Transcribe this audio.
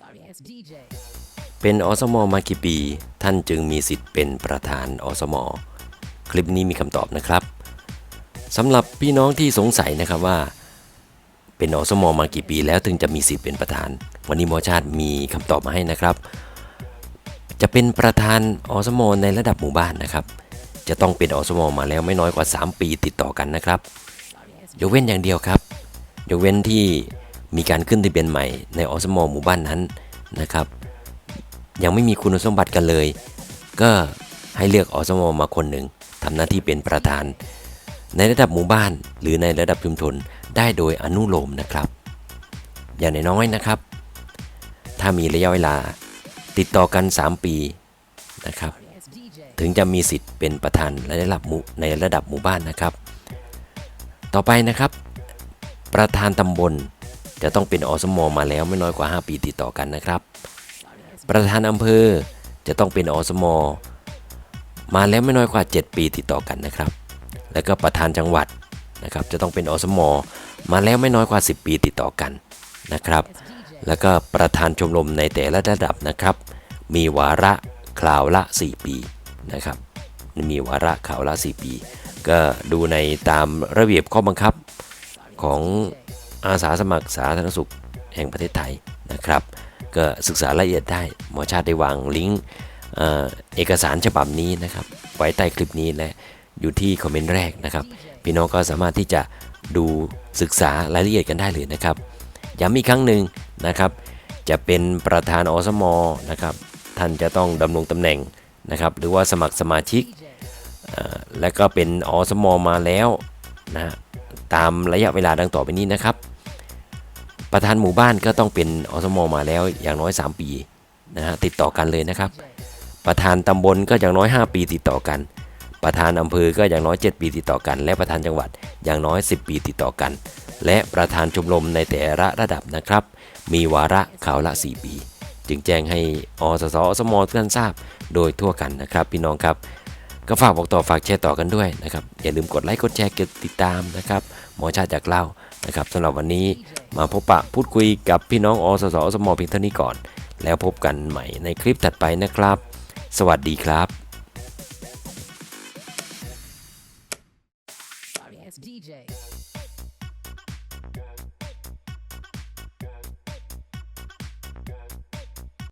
Sorry ass DJ. เป็นอสมมากี่ปี ท่านจึงมีสิทธิ์เป็นประธานอสมคลิปนี้มีคำตอบนะครับสำหรับพี่น้องที่สงสัยนะครับว่า เป็นอสมมากี่ปีแล้วถึงจะมีสิทธิ์เป็นประธาน วันนี้หมอชาติมีคำตอบมาให้นะครับ จะเป็นประธานอสมในระดับหมู่บ้านนะครับ จะต้องเป็นอสมมาแล้วไม่น้อยกว่า 3 ปีติดต่อกันนะครับ ยกเว้นอย่างเดียวครับ ยกเว้นที่ มีการขึ้นทะเบียนใหม่ในอสมหมู่บ้านนั้นนะครับ ยังไม่มีคุณสมบัติกันเลย ก็ให้เลือกอสมมาคนหนึ่งทำหน้าที่เป็นประธาน ในระดับหมู่บ้านหรือในระดับชุมชนได้โดยอนุโลมนะครับ อย่างน้อยๆนะครับ ถ้ามีระยะเวลาติดต่อกัน 3 ปีนะครับ ถึงจะมีสิทธิ์เป็นประธานในระดับหมู่ในระดับหมู่บ้านนะครับ ต่อไปนะครับ ประธานตำบล จะต้องเป็นอสมมาแล้วไม่น้อยกว่า 5 ปีติดต่อกันนะครับ ประธานอำเภอจะต้องเป็นอสมมาแล้วไม่น้อยกว่า 7 ปีติดต่อกันนะครับ แล้วก็ประธานจังหวัดนะครับ จะต้องเป็นอสมมาแล้วไม่น้อยกว่า 10 ปีติดต่อกันนะครับ แล้วก็ประธานชมรมในแต่ละระดับนะครับ มีวาระคราวละ 4 ปีนะครับมีวาระคราวละ 4 ปี ก็ดูในตามระเบียบข้อบังคับของ อาสาสมัครสาธารณสุขแห่งประเทศไทยนะครับ ก็ศึกษาละเอียดได้หมอชาติได้วางลิงก์เอกสารฉบับนี้นะครับ ไว้ใต้คลิปนี้และอยู่ที่คอมเมนต์แรกนะครับ พี่น้องก็สามารถที่จะดูศึกษารายละเอียดกันได้เลยนะครับย้ำอีกครั้งหนึ่งนะครับ จะเป็นประธานอสมนะครับ ท่านจะต้องดำรงตำแหน่งนะครับ หรือว่าสมัครสมาชิก และก็เป็นอสมมาแล้วนะ ตามระยะเวลาดังต่อไปนี้นะครับ ประธานหมู่บ้านก็ต้องเป็นอสมมาแล้วอย่างน้อย 3 ปีนะฮะติดต่อกันเลยนะครับ ประธานตำบลก็อย่างน้อย 5 ปีติดต่อกัน ประธานอำเภอก็อย่างน้อย 7 ปีติดต่อกัน และประธานจังหวัดอย่างน้อย 10 ปีติดต่อกัน และประธานชมรมในแต่ละระดับนะครับ มีวาระข่าวละ 4 ปี จึงแจ้งให้อสสอสมท่านทราบโดยทั่วกันนะครับ พี่น้องครับ ก็ฝากบอกต่อฝากแชร์ต่อกันด้วยนะครับ อย่าลืมกดไลค์กดแชร์กดติดตามนะครับ หมอชาติจากเล่านะครับสำหรับวันนี้มาพบปะพูดคุยกับพี่น้องอสสสมอเพียงเท่านี้ก่อน แล้วพบกันใหม่ในคลิปถัดไปนะครับ สวัสดีครับ DJ.